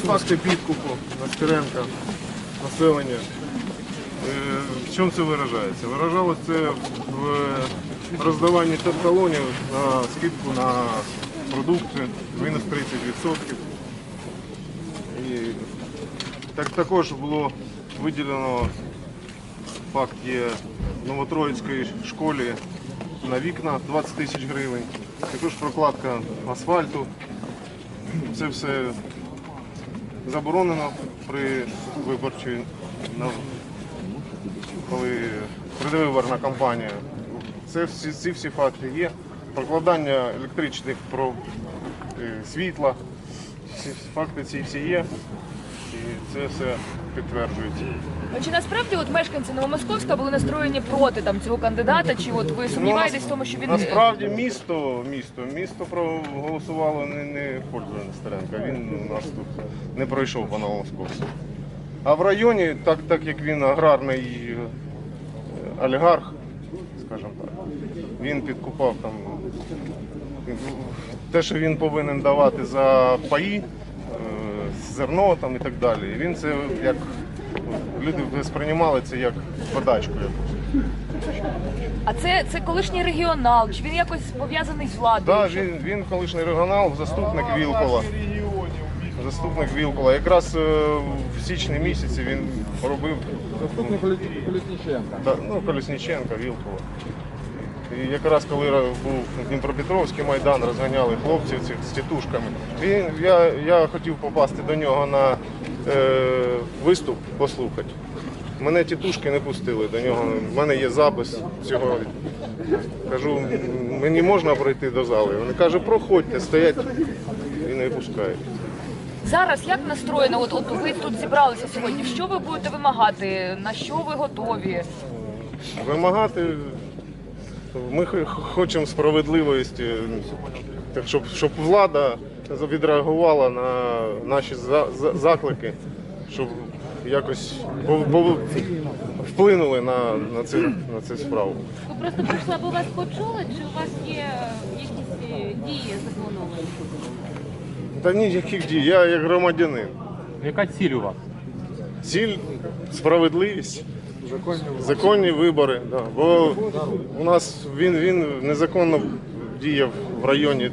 факти підкупу Нестеренка, населення. Е, В чому це виражається? Виражалося це в роздаванні талонів на скидку на продукти мінус 30%. І так, також було виділено факт є в Новотроїцькій школі на вікна 20 тисяч гривень. Також прокладка асфальту. Це все заборонено при виборчій коли предвиборна кампанія. Це всі, ці всі факти є. Прокладання електричних про е, світла. Факти ці всі є. І це все підтверджується. Ну, Чи насправді от мешканці Новомосковська були настроєні проти там цього кандидата? Чи от ви сумніваєтесь в тому, що він е, Насправді місто, місто, місто проголосувало не, не в пользу Нестеренка. Він у нас тут не пройшов по Новомосковську. А в районі, так, так як він аграрний е, олігарх, скажімо так, він підкупав там те, що він повинен давати за паї, е, зерно там і так далі. І він це як люди сприймали це як подачку якусь. а це, це колишній регіонал? Чи він якось пов'язаний з владою? Так, Що- він, він колишній регіонал, заступник Вілкола. Заступник Вілкола. Якраз е, в січні місяці він робив Заступник Колісніченка. да, ну, Колісніченка, Вілкола. І якраз коли був Дніпропетровський майдан, розганяли хлопців цих з тітушками. Він, я, я хотів попасти до нього на е, виступ послухати. Мене тітушки не пустили до нього. У мене є запис цього. Кажу, мені можна пройти до зали. Вони кажуть, проходьте, стоять і не пускають. Зараз як настроєно? От, от ви тут зібралися сьогодні. Що ви будете вимагати? На що ви готові? Вимагати. Ми хочемо справедливості, так, щоб, щоб влада відреагувала на наші за- за- заклики, щоб якось пов- пов- вплинули на, на, цю, на цю справу. Ви просто прийшли, аби вас почули, чи у вас є якісь е, дії заплановані? Та ніяких дій, я як громадянин. Яка ціль у вас? Ціль справедливість. Законні вибори. Да. Бо у нас він, він незаконно діяв в районі